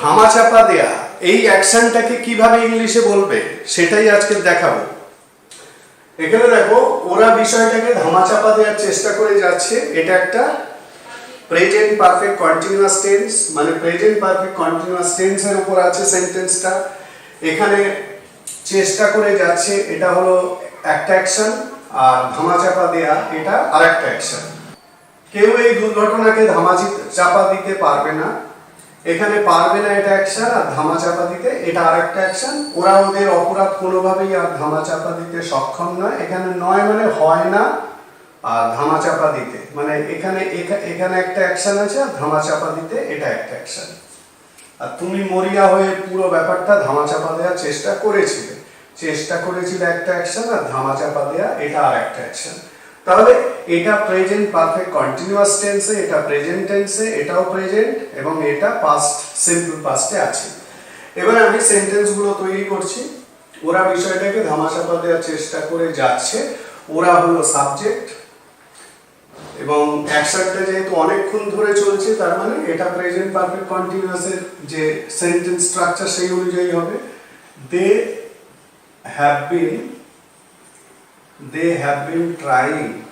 ধামাচাপা দেয়া, এই অ্যাকশনটাকে কীভাবে ইংলিশে বলবে, সেটাই আজকে দেখাবো। এখানে দেখো, ওরা বিষয়টাকে ধামাচাপা দেওয়ার চেষ্টা করে যাচ্ছে। এটা একটা প্রেজেন্ট পারফেক্ট কন্টিনিউয়াস টেন্স মানে প্রেজেন্ট পারফেক্ট কন্টিনিউয়াস টেন্সের উপর আছে সেন্টেন্সটা এখানে চেষ্টা করে যাচ্ছে, এটা হলো একটা অ্যাকশন আর ধামাচাপা দেয়া, এটা আরেকটা অ্যাকশন কেউ এই দুর্ঘটনাকে ধামাচি চাপা দিতে পারবে না। এখানে পারবে না এটা অ্যাকশন আর ধামা চাপা দিতে, এটা আর একটা অ্যাকশন ওরা ওদের অপরাধ কোনোভাবেই আর ধামা চাপা দিতে সক্ষম নয়। এখানে নয় মানে হয় না আর ধামা চাপা দিতে। মানে এখানে, এখা- এখানে একটা অ্যাকশন আছে আর ধামা চাপা দিতে, এটা একটা অ্যাকশন আর তুমি মরিয়া হয়ে পুরো ব্যাপারটা ধামা চাপা দেওয়ার চেষ্টা করেছিলে। চেষ্টা করেছিলে একটা অ্যাকশন আর ধামা চাপা দেওয়া, এটা আর একটা অ্যাকশন তাহলে এটা প্রেজেন্ট পারফেক্ট কন্টিনিউয়াস টেন্সে এটা প্রেজেন্ট টেন্সে এটাও প্রেজেন্ট এবং এটা পাস্ট সিম্পল পাস্টে আছে। এবারে আমি সেন্টেন্সগুলো তৈরি করছি। ওরা বিষয়টাকে ধামাচাপা দেওয়ার চেষ্টা করে যাচ্ছে। ওরা হলো সাবজেক্ট এবং অ্যাকশনটা যেহেতু অনেকক্ষণ ধরে চলছে, তার মানে এটা প্রেজেন্ট পারফেক্ট কন্টিনিউয়াসের যে সেন্টেন্স স্ট্রাকচার সেই অনুযায়ী হবে। They have been they have been trying.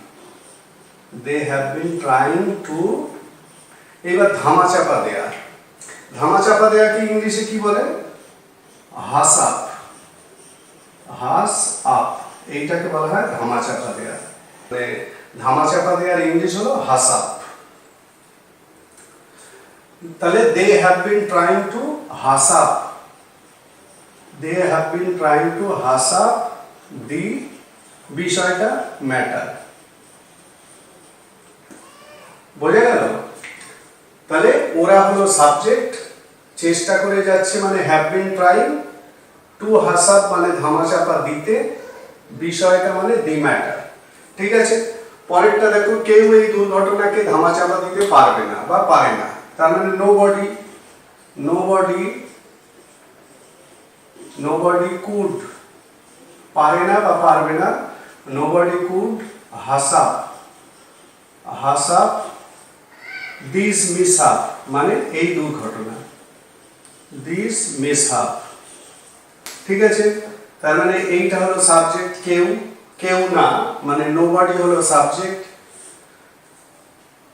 They have been trying to এবার ধামাচাপা দেয়া ধামাচাপা দেয়া কি ইংলিশে কি বলে হাস আপ হাস আপ এইটাকে বলা হয় ধামাচাপা দেয়া মানে ধামাচাপা দেওয়ার ইংলিশ হলো হাস আপ তাহলে they have been trying to hush up they have been trying to hush up the বিষয়টা ম্যাটার বোঝা গেল? তাহলে ওরা হলো সাবজেক্ট চেষ্টা করে যাচ্ছে মানে have been trying to hush up মানে ধামাচাপা দিতে, বিষয়টা মানে দি ম্যাটার ঠিক আছে? পরেরটা দেখো, কেউ এই দুর্ঘটনাকে ধামাচাপা দিতে পারবে না বা পারে না। তার মানে nobody nobody nobody could পারে না বা পারবে না। Nobody could hush up hush up this mishap মানে এই দুর্ঘটনা। দিস মিসহাপ ঠিক আছে? তার মানে এইটা হলো সাবজেক্ট কেউ কেউ না। মানে নোবডি হলো সাবজেক্ট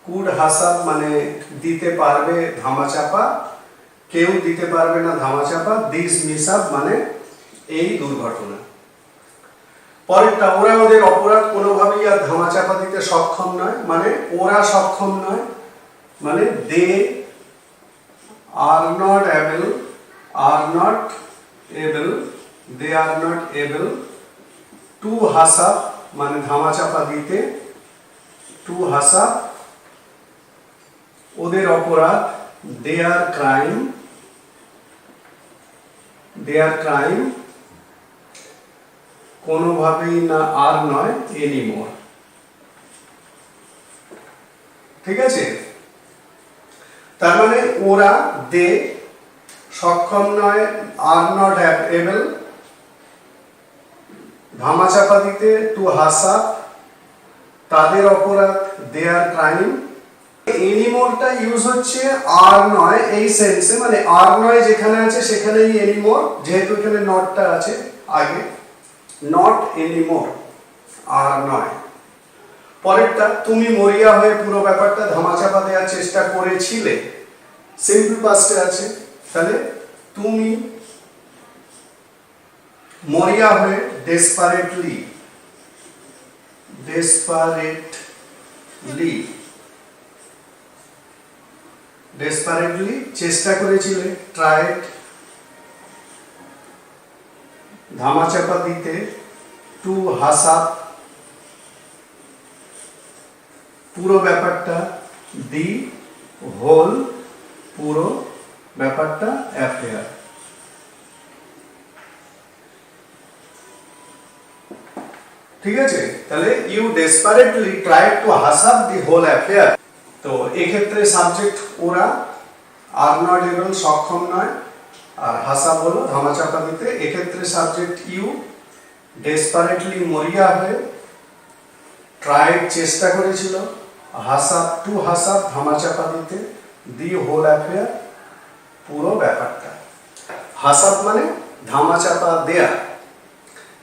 কুড হাসাপ মানে দিতে পারবে ধামাচাপা। কেউ দিতে পারবে না ধামাচাপা। দিস মিসহাপ মানে এই দুর্ঘটনা। পরেরটা, ওরা ওদের অপরাধ কোনোভাবেই আর ধামাচাপা দিতে সক্ষম নয়। মানে ওরা সক্ষম নয়। মানে they are not able are not able they are not able to hush মানে ধামাচাপা দিতে টু হাসা ওদের অপরাধ দে আর ক্রাইম দে আর ক্রাইম কোনোভাবেই না আর নয় এনিমোর ঠিক আছে? তার মানে ওরা দে সক্ষম নয়, আর নট এবল ধামাচাপা দিতে টু হাসা তাদের অপরাধ দে আর ক্রাইম এনিমোরটা ইউজ হচ্ছে আর নয় এই সেন্সে মানে আর নয় যেখানে আছে সেখানেই এনিমোর যেহেতু এখানে নটটা আছে, আগে। নট এনিমোর আর নয়। পরেরটা, তুমি মরিয়া হয়ে পুরো ব্যাপারটা ধামাচাপা দেওয়ার চেষ্টা করেছিলে। সিম্পল পাস্টে আছে। তাহলে তুমি মরিয়া হয়ে ডেসপারেটলি ডেসপারেটলি ডেসপারেটলি চেষ্টা করেছিলে ট্রাইড ধামাচাপা দিতে টু হাসাপ পুরো ব্যাপারটা দি হোল পুরো ব্যাপারটা অ্যাফেয়ার। ঠিক আছে? তাহলে you desperately try to hush up the whole affair তো এক্ষেত্রে সাবজেক্ট ওরা আর নট এবল সক্ষম নয়। আর হাসাব হলো ধামাচাপা দিতে। এক্ষেত্রে সাবজেক্ট ইউ ডেসপারেটলি মরিয়া হয়ে ট্রাইড চেষ্টা করেছিল। হাসাব টু হাসাব ধামাচাপা দিতে। দি হোল অ্যাফেয়ার পুরো ব্যাপারটা। হাসাব মানে ধামাচাপা দেয়া।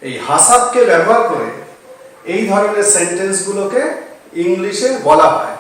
এই হাসাবকে ব্যবহার করে এই ধরনের সেন্টেন্সগুলোকে ইংলিশে বলা হয়।